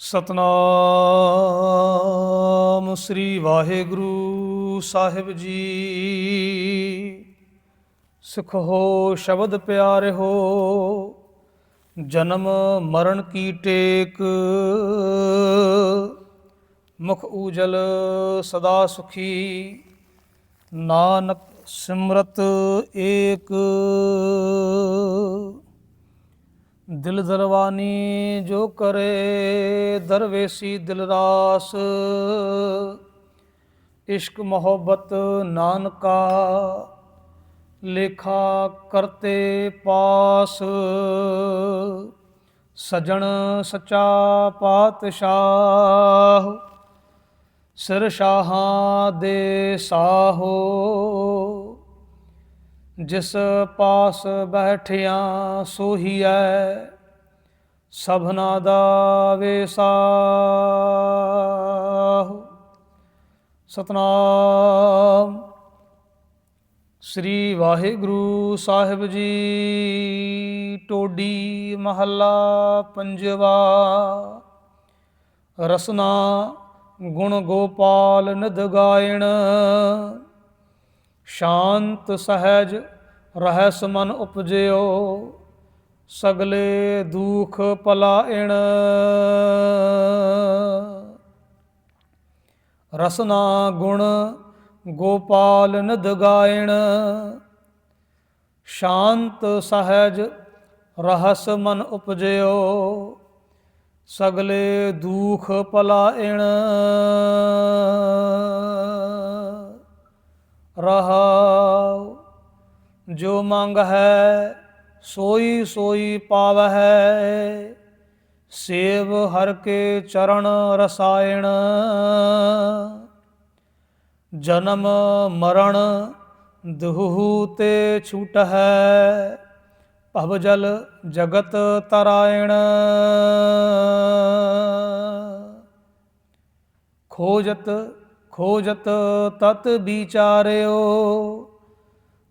ਸਤਨਾਮ ਸ੍ਰੀ ਵਾਹਿਗੁਰੂ ਸਾਹਿਬ ਜੀ। ਸੁਖ ਹੋ ਸ਼ਬਦ ਪਿਆਰੇ ਹੋ, ਜਨਮ ਮਰਨ ਕੀ ਟੇਕ। ਮੁਖ ਉਜਲ ਸਦਾ ਸੁਖੀ, ਨਾਨਕ ਸਿਮਰਤ ਏਕ। ਦਿਲ ਦਰਵਾਨੀ ਜੋ ਕਰੇ ਦਰਵੇਸੀ ਦਿਲ ਰਾਸ। ਇਸ਼ਕ ਮੁਹੱਬਤ ਨਾਨਕਾ, ਲੇਖਾ ਕਰਤੇ ਪਾਸ। ਸਜਣ ਸਚਾ ਪਾਤਸ਼ਾਹ, ਸਿਰ ਸ਼ਾਹਾਂ ਦੇ ਸਾਹੋ। ਜਿਸ ਪਾਸ ਬੈਠਿਆ ਸੋਹੀਐ, ਸਭਨਾ ਦਾ ਵੇਸਾਹ। ਸਤਨਾਮ ਸ੍ਰੀ ਵਾਹਿਗੁਰੂ ਸਾਹਿਬ ਜੀ, ਟੋਡੀ ਮਹੱਲਾ ਪੰਜਵਾ। ਰਸਨਾ ਗੁਣ ਗੋਪਾਲ ਨਦ ਗਾਇਣ, ਸ਼ਾਂਤ ਸਹਿਜ ਰਹਿਸ ਮਨ ਉਪਜਿਓ, ਸਗਲੇ ਦੁਖ ਪਲਾਇਣ ਰਸਨਾ ਗੁਣ ਗੋਪਾਲ ਨਦ ਗਾਇਣ। ਸ਼ਾਂਤ ਸਹਿਜ ਰਹਿਸ ਮਨ ਉਪਜਿਓ, ਸਗਲੇ ਦੁਖ ਪਲਾਇਣ ਰਹਾਉ ਜੋ ਮੰਗ ਹੈ, ਸੋਈ ਸੋਈ ਪਾਵਹਿ। ਸੇਵ ਹਰ ਕੇ ਚਰਨ ਰਸਾਇਣ। ਜਨਮ ਮਰਨ ਦੁਹੂ ਤੇ ਛੂਟ ਹੈ ਭਵ ਜਲ ਜਗਤ ਤਰਾਇਣ। ਖੋਜਤ ਖੋਜਤ ਤਤ ਵਿਚਾਰਿਓ।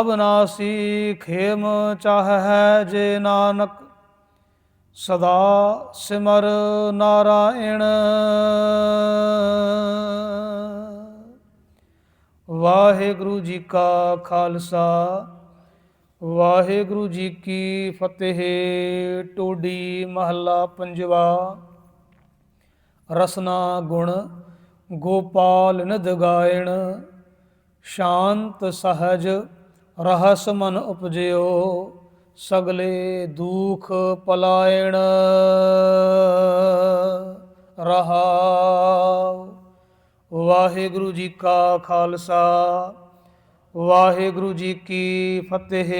ਅਬਨਾਸੀ ਖੇਮ ਚਾਹ ਹੈ ਜੇ ਨਾਨਕ, ਸਦਾ ਸਿਮਰ ਨਾਰਾਇਣ। ਵਾਹਿਗੁਰੂ ਜੀ ਕਾ ਖਾਲਸਾ, ਵਾਹਿਗੁਰੂ ਜੀ ਕੀ ਫਤਿਹ। ਟੋਡੀ ਮਹੱਲਾ ਪੰਜਵਾ, ਰਸਨਾ ਗੁਣ ਗੋਪਾਲ ਨਿਦ ਗਾਇਣ, ਸ਼ਾਂਤ ਸਹਜ ਰਹਸ ਮਨ ਉਪਜਿਓ, ਸਗਲੇ ਦੁਖ ਪਲਾਇਣ ਰਹਾਉ। ਵਾਹਿਗੁਰੂ ਜੀ ਕਾ ਖਾਲਸਾ, ਵਾਹਿਗੁਰੂ ਜੀ ਕੀ ਫਤਿਹ।